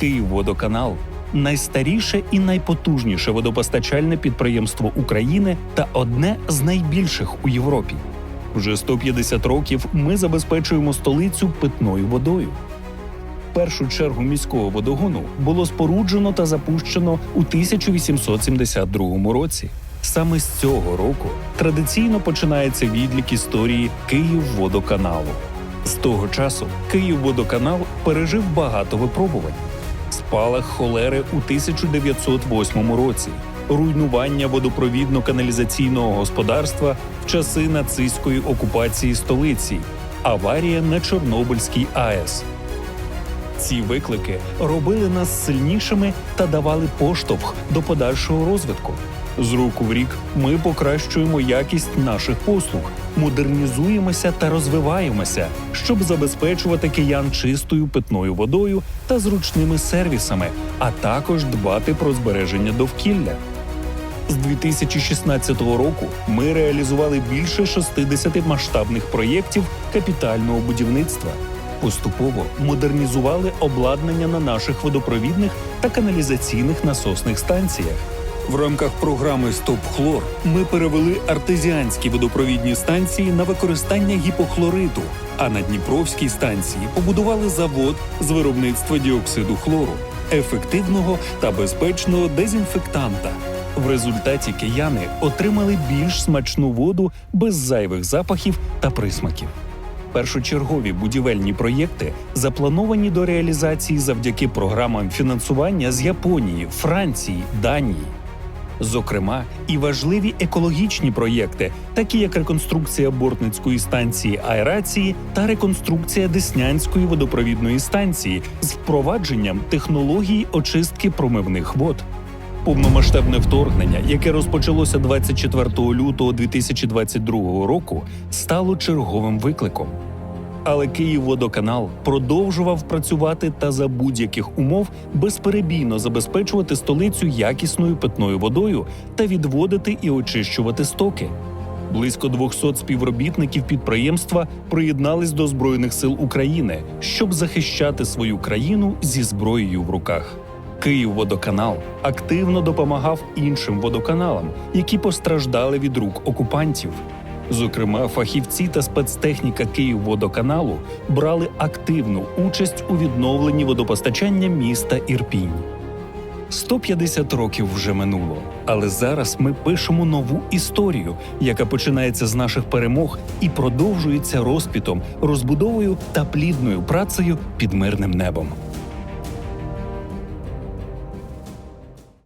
Київводоканал найстаріше і найпотужніше водопостачальне підприємство України та одне з найбільших у Європі. Вже 150 років ми забезпечуємо столицю питною водою. Першу чергу міського водогону було споруджено та запущено у 1872 році. Саме з цього року традиційно починається відлік історії Київводоканалу. З того часу Київводоканал пережив багато випробувань: спалах холери у 1908 році, руйнування водопровідно-каналізаційного господарства в часи нацистської окупації столиці, аварія на Чорнобильській АЕС. Ці виклики робили нас сильнішими та давали поштовх до подальшого розвитку. З року в рік ми покращуємо якість наших послуг, модернізуємося та розвиваємося, щоб забезпечувати киян чистою питною водою та зручними сервісами, а також дбати про збереження довкілля. З 2016 року ми реалізували більше 60 масштабних проєктів капітального будівництва. Поступово модернізували обладнання на наших водопровідних та каналізаційних насосних станціях. В рамках програми Стоп Хлор ми перевели артезіанські водопровідні станції на використання гіпохлориту, а на Дніпровській станції побудували завод з виробництва діоксиду хлору, ефективного та безпечного дезінфектанта. В результаті кияни отримали більш смачну воду без зайвих запахів та присмаків. Першочергові будівельні проєкти заплановані до реалізації завдяки програмам фінансування з Японії, Франції, Данії. Зокрема, і важливі екологічні проєкти, такі як реконструкція бортницької станції аерації та реконструкція Деснянської водопровідної станції з впровадженням технології очистки промивних вод. Повномасштабне вторгнення, яке розпочалося 24 лютого 2022 року, стало черговим викликом. Але Київводоканал продовжував працювати та за будь-яких умов безперебійно забезпечувати столицю якісною питною водою та відводити і очищувати стоки. Близько 200 співробітників підприємства приєднались до Збройних сил України, щоб захищати свою країну зі зброєю в руках. Київводоканал активно допомагав іншим водоканалам, які постраждали від рук окупантів. Зокрема, фахівці та спецтехніка Київводоканалу брали активну участь у відновленні водопостачання міста Ірпінь. 150 років вже минуло, але зараз ми пишемо нову історію, яка починається з наших перемог і продовжується розпітом, розбудовою та плідною працею під мирним небом.